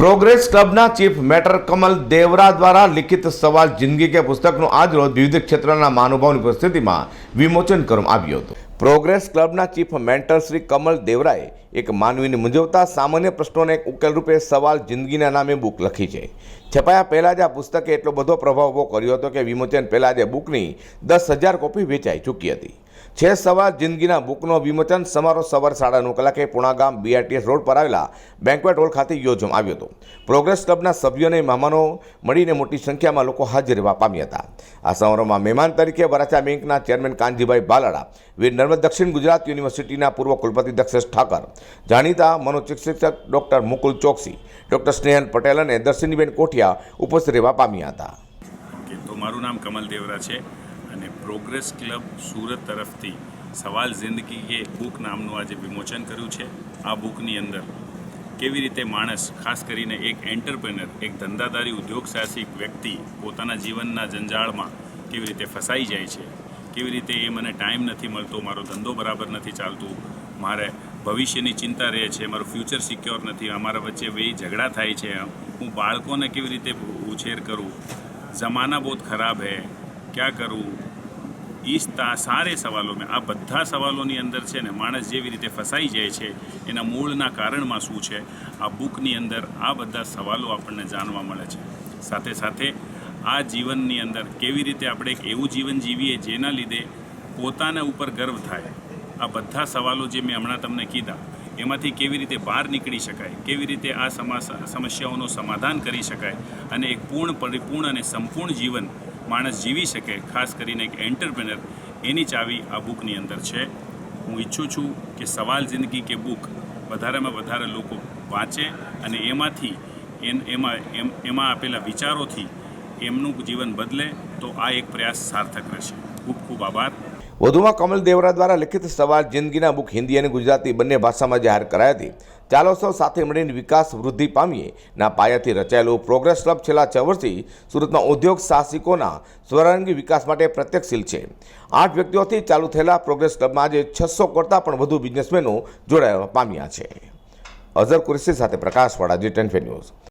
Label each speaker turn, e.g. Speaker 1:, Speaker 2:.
Speaker 1: Progress ક્લબના chief mentor Kamal Devra દ્વારા લિખિત સવાલ જિંદગી કે પુસ્તકનું આજ રોજ વિવિધ ક્ષેત્રના મહાનુભાવની ઉપસ્થિતિમાં વિમોચન કરવામાં આવ્યું હતું. પ્રોગ્રેસ ક્લબના ચીફ મેન્ટર શ્રી કમલ દેવરાએ એક માનવીને મૂંઝવતા સામાન્ય પ્રશ્નોને એક ઉકેલ રૂપે સવાલ જિંદગીના નામે બુક લખી છે. છપાયા પહેલાં જ આ પુસ્તકે એટલો બધો પ્રભાવ ઊભો કર્યો હતો કે વિમોચન પહેલાં જ બુકની દસ હજાર કોપી વેચાઈ ચૂકી હતી. છે સવાર જિંદગીના બુકનો વિમોચન સમારોહ સવાર સાડા નવ કલાકે પુણાગામ બીઆરટીએસ રોડ પર આવેલા બેન્ક્વેટ હોલ ખાતે યોજવામાં આવ્યો હતો. પ્રોગ્રેસ ક્લબના સભ્યોને મહેમાનો મળીને મોટી સંખ્યામાં લોકો હાજર રહેવા પામ્યા હતા. આ સમારોહમાં મહેમાન તરીકે વરાછા બેંકના ચેરમેન કાનજીભાઈ બાલાડા, વીર નર્મદ દક્ષિણ ગુજરાત યુનિવર્સિટીના પૂર્વ કુલપતિ દક્ષેશ ઠાકર, જાણીતા મનોચિકિત્સક ડૉક્ટર મુકુલ ચોકસી, ડૉક્ટર સ્નેહન પટેલ અને દર્શિનીબેન કોઠિયા ઉપસ્થિત રહેવા પામ્યા હતા.
Speaker 2: મારું નામ કમલ દેવરા છે. અને પ્રોગ્રેસ ક્લબ સુરત તરફથી સવાલ જિંદગી એ બુક નામનું આજે વિમોચન કર્યું છે. આ બુકની અંદર કેવી રીતે માણસ, ખાસ કરીને એક એન્ટરપ્રેનર એક ધંધાદારી ઉદ્યોગ સાહસિક વ્યક્તિ પોતાના જીવનના જંજાળમાં કેવી રીતે ફસાઈ જાય છે? કેવી રીતે એ મને ટાઈમ નથી મળતો, મારો ધંધો બરાબર નથી ચાલતો, મારે ભવિષ્યની ચિંતા રહે છે, મારું ફ્યુચર સિક્યોર નથી, અમારા વચ્ચે બે ઝઘડા થાય છે, હું બાળકોને કેવી રીતે ઉછેર કરું? જમાના બહુ ખરાબ હે ક્યાં કરવું એ સારે સવાલો મેં આ બધા સવાલોની અંદર છે ને માણસ જેવી રીતે ફસાઈ જાય છે એના મૂળના કારણમાં શું છે આ બુકની અંદર આ બધા સવાલો આપણને જાણવા મળે છે સાથે સાથે આ જીવનની અંદર કેવી રીતે આપણે એક એવું જીવન જીવીએ જેના લીધે પોતાના ઉપર ગર્વ થાય. આ બધા સવાલો જે મેં હમણાં તમને કીધા, એમાંથી કેવી રીતે બહાર નીકળી શકાય, કેવી રીતે આ સમસ્યાઓનું સમાધાન કરી શકાય, અને એક પૂર્ણ પરિપૂર્ણ અને સંપૂર્ણ જીવન માણસ જીવી શકે, ખાસ કરીને એક એન્ટરપ્રેનર એની ચાવી આ બુકની અંદર છે. હું ઈચ્છું છું કે સવાલ જિંદગી કે બુક વધારેમાં વધારે લોકો વાંચે અને એમાંથી એન એમાં, એમ, એમાં આપેલા વિચારોથી એમનું જીવન બદલે તો આ એક પ્રયાસ સાર્થક રહેશે. ખૂબ ખૂબ આભાર.
Speaker 1: વધુમાં કમલ દેવરા દ્વારા લિખિત સવાલ જિંદગીના બુક હિન્દી અને ગુજરાતી બંને ભાષામાં જાહેર કરાઈ હતી. ચાલો સૌ સાથે મળીને વિકાસ વૃદ્ધિ પામીએ. ના પાયાથી રચાયેલું પ્રોગ્રેસ ક્લબ છેલ્લા છ વર્ષથી સુરતમાં ઉદ્યોગ સાહસિકોના સ્વરંગી વિકાસ માટે પ્રત્યક્ષશીલ છે. આઠ વ્યક્તિઓથી ચાલુ થયેલા પ્રોગ્રેસ ક્લબમાં આજે છસો કરતાં પણ વધુ બિઝનેસમેનો જોડાવા પામ્યા છે. અઝર કુરેશી સાથે પ્રકાશવાળા જી ટેન ન્યૂઝ.